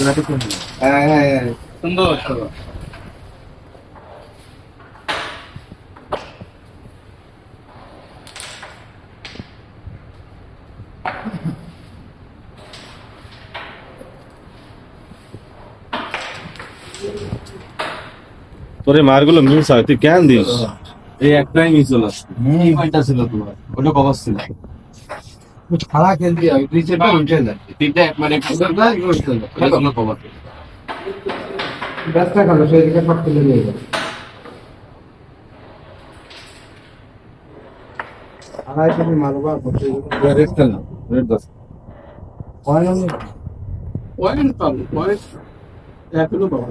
হ্যাঁ হ্যাঁ হ্যাঁ সুন্দর তোরে মারগুলো মিস হয় তুই কেন দিস। এই একটাই মিস হলো। হুম কয়টা ছিল তোমার ওটা কভার ছিল। খারাপ খেলতে হয় নিচেটা উঠে যায় তিনটা এক মানে ব্যস্তা খেলো সেই সব তুলে নিয়ে যাবে আড়াই তুমি মারবা করতে না রেড দশ পয়েন্ট পাবো পয়েন্ট এখনও পাবো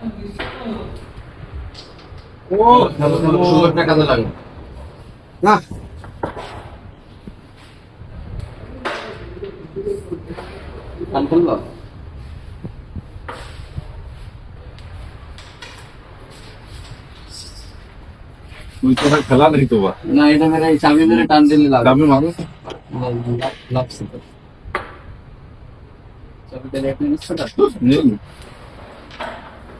ও সুন্দর কাজে লাগে না তুই তো ভাই খেলা নেই তো বা না এটা মেরে চাবি মেরে টান দিলে লাগে আমি মানুষ লাগছে তো চাবিটা রেখে নিচ্ছে না নেই নিউ পয়েন্ট ফাইভ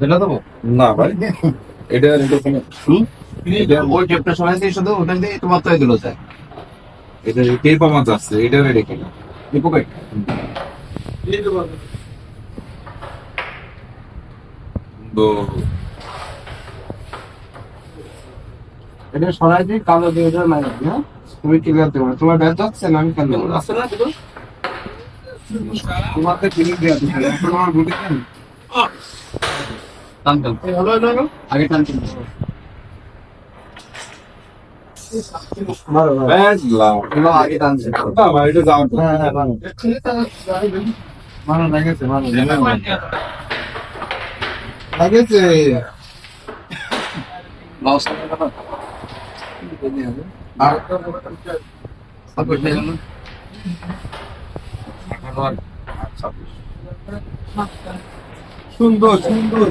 দিলে দেবো? না ভাই। এটা ওই টেপটা সবাই দিয়ে শুধু ওটা দিয়ে তোমার তো দিল যায়। এটা টেপ আমার যাচ্ছে এটা রেখে এটা সরাই দিয়ে কালো দিয়ে দেওয়ার মানে না? তুমি ক্লিয়ার দেবো তোমার ব্যাচ যাচ্ছে না আমি কেন দেবো আছে না শুধু? তোমার তো দেওয়া দিচ্ছে এখন আমার গুটি কেন টান টান আগে টান টান মারো মারো ব্যাস লাভ এগুলো আগে টানছে না ভাই এটা যাও। তো মারো মারো লাগেছে মারো লাগেছে। লস আর সাপোর্ট নেই সুন্দর সুন্দর।